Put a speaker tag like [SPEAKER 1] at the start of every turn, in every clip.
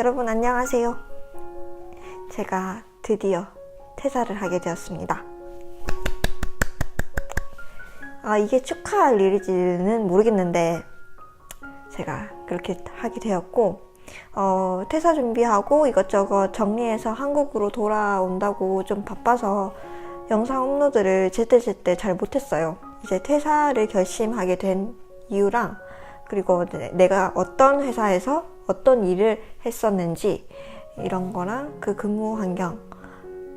[SPEAKER 1] 여러분 안녕하세요. 제가 드디어 퇴사를 하게 되었습니다. 아, 이게 축하할 일인지는 모르겠는데, 제가 그렇게 하게 되었고, 어, 퇴사 준비하고 이것저것 정리해서 한국으로 돌아온다고 좀 바빠서 영상 업로드를 제때제때 잘 못했어요. 이제 퇴사를 결심하게 된 이유랑, 그리고 내- 내가 어떤 회사에서 어떤 일을 했었는지, 이런 거랑 그 근무 환경,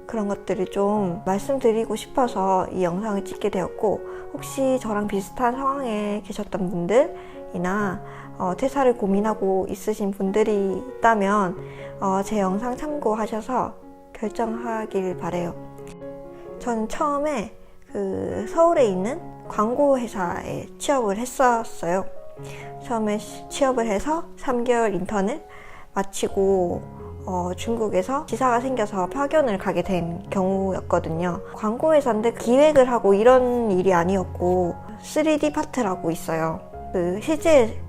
[SPEAKER 1] 그런 것들을 좀 말씀드리고 싶어서 이 영상을 찍게 되었고 혹시 저랑 비슷한 상황에 계셨던 분들이나 어, 퇴사를 고민하고 있으신 분들이 있다면 어, 제 영상 참고하셔서 결정하길 바래요. 전 처음에 그 서울에 있는 광고 회사에 취업을 했었어요. 처음에 시- 취업을 해서 3개월 인턴을 마치고 어, 중국에서 지사가 생겨서 파견을 가게 된 경우였거든요. 광고 회사인데 기획을 하고 이런 일이 아니었고 3D 파트라고 있어요. 그 실제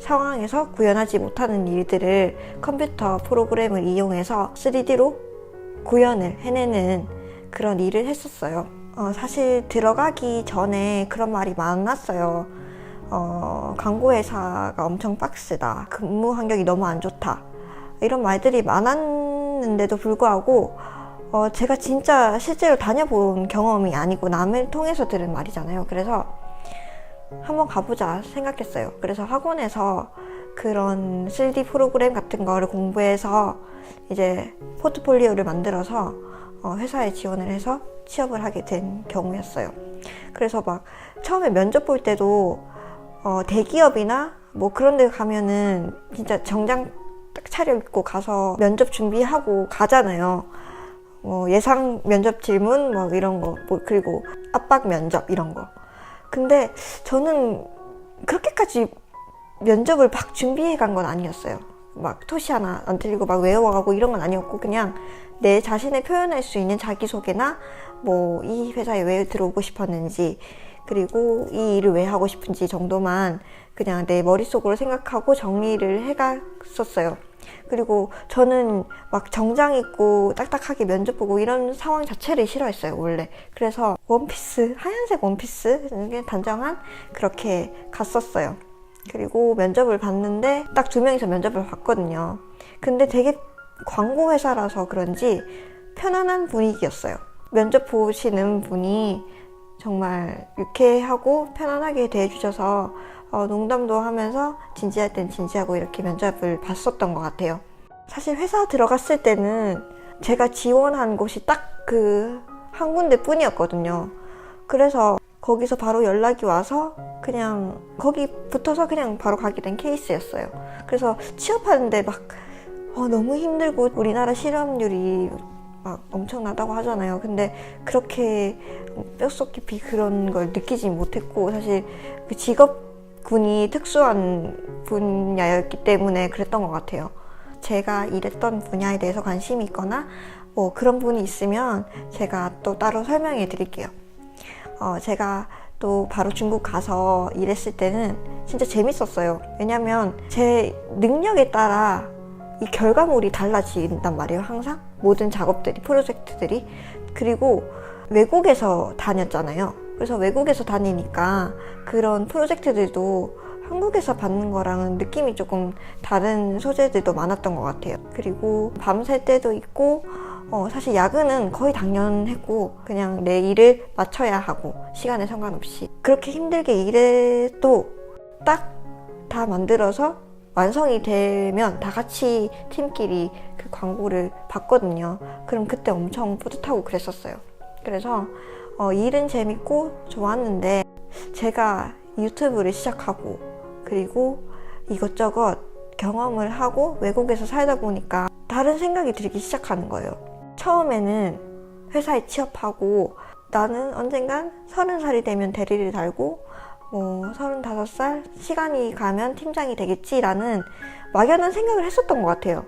[SPEAKER 1] 상황에서 구현하지 못하는 일들을 컴퓨터 프로그램을 이용해서 3D로 구현을 해내는 그런 일을 했었어요. 어, 사실 들어가기 전에 그런 말이 많았어요. 어, 광고회사가 엄청 빡세다. 근무 환경이 너무 안 좋다. 이런 말들이 많았는데도 불구하고 어, 제가 진짜 실제로 다녀본 경험이 아니고 남을 통해서 들은 말이잖아요. 그래서 한번 가보자 생각했어요. 그래서 학원에서 그런 3D 프로그램 같은 거를 공부해서 이제 포트폴리오를 만들어서 어, 회사에 지원을 해서 취업을 하게 된 경우였어요. 그래서 막 처음에 면접 볼 때도 어, 대기업이나 뭐 그런 데 가면은 진짜 정장 딱 차려입고 가서 면접 준비하고 가잖아요. 뭐 예상 면접 질문 뭐 이런 거, 뭐 그리고 압박 면접 이런 거. 근데 저는 그렇게까지 면접을 막 준비해 간 건 아니었어요. 막 토시 하나 안 틀리고 막 외워가고 이런 건 아니었고 그냥 내 자신을 표현할 수 있는 자기소개나 뭐 이 회사에 왜 들어오고 싶었는지 그리고 이 일을 왜 하고 싶은지 정도만 그냥 내 머릿속으로 생각하고 정리를 해갔었어요. 그리고 저는 막 정장 입고 딱딱하게 면접 보고 이런 상황 자체를 싫어했어요, 원래. 그래서 원피스, 하얀색 원피스, 단정한 그렇게 갔었어요. 그리고 면접을 봤는데 딱 두 명이서 면접을 봤거든요. 근데 되게 광고 회사라서 그런지 편안한 분위기였어요. 면접 보시는 분이 정말 유쾌하고 편안하게 대해주셔서 어, 농담도 하면서 진지할 땐 진지하고 이렇게 면접을 봤었던 것 같아요. 사실 회사 들어갔을 때는 제가 지원한 곳이 딱 그 한 군데 뿐이었거든요. 그래서 거기서 바로 연락이 와서 그냥 거기 붙어서 그냥 바로 가게 된 케이스였어요. 그래서 취업하는데 막 어, 너무 힘들고 우리나라 실업률이 막 엄청나다고 하잖아요. 근데 그렇게 뼛속 깊이 그런 걸 느끼지 못했고 사실 그 직업군이 특수한 분야였기 때문에 그랬던 것 같아요. 제가 일했던 분야에 대해서 관심이 있거나 뭐 그런 분이 있으면 제가 또 따로 설명해 드릴게요. 어, 제가 또 바로 중국 가서 일했을 때는 진짜 재밌었어요. 왜냐면 제 능력에 따라 이 결과물이 달라진단 말이에요, 항상. 모든 작업들이, 프로젝트들이. 그리고 외국에서 다녔잖아요. 그래서 외국에서 다니니까 그런 프로젝트들도 한국에서 받는 거랑은 느낌이 조금 다른 소재들도 많았던 것 같아요. 그리고 밤샐 때도 있고, 어, 사실 야근은 거의 당연했고, 그냥 내 일을 맞춰야 하고, 시간에 상관없이. 그렇게 힘들게 일해도 딱 다 만들어서 완성이 되면 다 같이 팀끼리 그 광고를 봤거든요. 그럼 그때 엄청 뿌듯하고 그랬었어요. 그래서 어, 일은 재밌고 좋았는데 제가 유튜브를 시작하고 그리고 이것저것 경험을 하고 외국에서 살다 보니까 다른 생각이 들기 시작하는 거예요. 처음에는 회사에 취업하고 나는 언젠간 서른 살이 되면 대리를 달고 뭐 서른다섯 살 시간이 가면 팀장이 되겠지라는 막연한 생각을 했었던 것 같아요.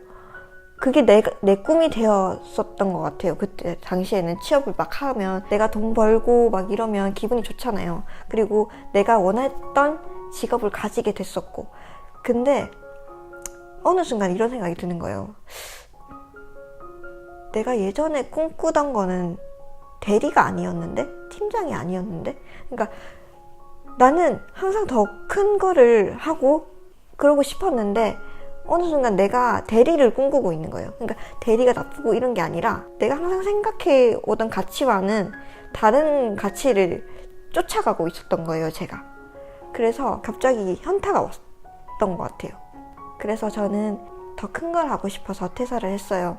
[SPEAKER 1] 그게 내, 내 꿈이 되었었던 것 같아요. 그때 당시에는 취업을 막 하면 내가 돈 벌고 막 이러면 기분이 좋잖아요. 그리고 내가 원했던 직업을 가지게 됐었고. 근데 어느 순간 이런 생각이 드는 거예요. 내가 예전에 꿈꾸던 거는 대리가 아니었는데? 팀장이 아니었는데? 그러니까 나는 항상 더 큰 거를 하고 그러고 싶었는데 어느 순간 내가 대리를 꿈꾸고 있는 거예요. 그러니까 대리가 나쁘고 이런 게 아니라 내가 항상 생각해 오던 가치와는 다른 가치를 쫓아가고 있었던 거예요, 제가. 그래서 갑자기 현타가 왔던 것 같아요. 그래서 저는 더 큰 걸 하고 싶어서 퇴사를 했어요.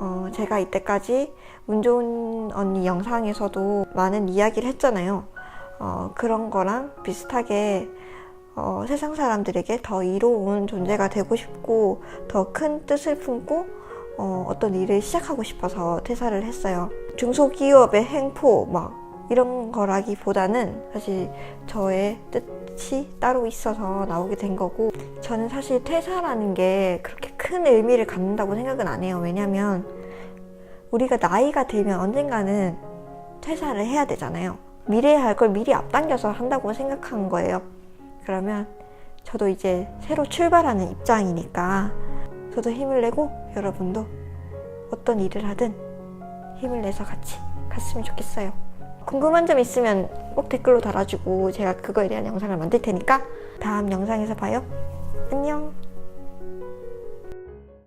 [SPEAKER 1] 어, 제가 이때까지 운 좋은 언니 영상에서도 많은 이야기를 했잖아요. 어, 그런 거랑 비슷하게 어, 세상 사람들에게 더 이로운 존재가 되고 싶고 더 큰 뜻을 품고 어, 어떤 일을 시작하고 싶어서 퇴사를 했어요. 중소기업의 행포 막 이런 거라기보다는 사실 저의 뜻이 따로 있어서 나오게 된 거고 저는 사실 퇴사라는 게 그렇게 큰 의미를 갖는다고 생각은 안 해요. 왜냐면 우리가 나이가 들면 언젠가는 퇴사를 해야 되잖아요. 미래에 할 걸 미리 앞당겨서 한다고 생각한 거예요. 그러면 저도 이제 새로 출발하는 입장이니까 저도 힘을 내고 여러분도 어떤 일을 하든 힘을 내서 같이 갔으면 좋겠어요. 궁금한 점 있으면 꼭 댓글로 달아주고 제가 그거에 대한 영상을 만들 테니까 다음 영상에서 봐요. 안녕.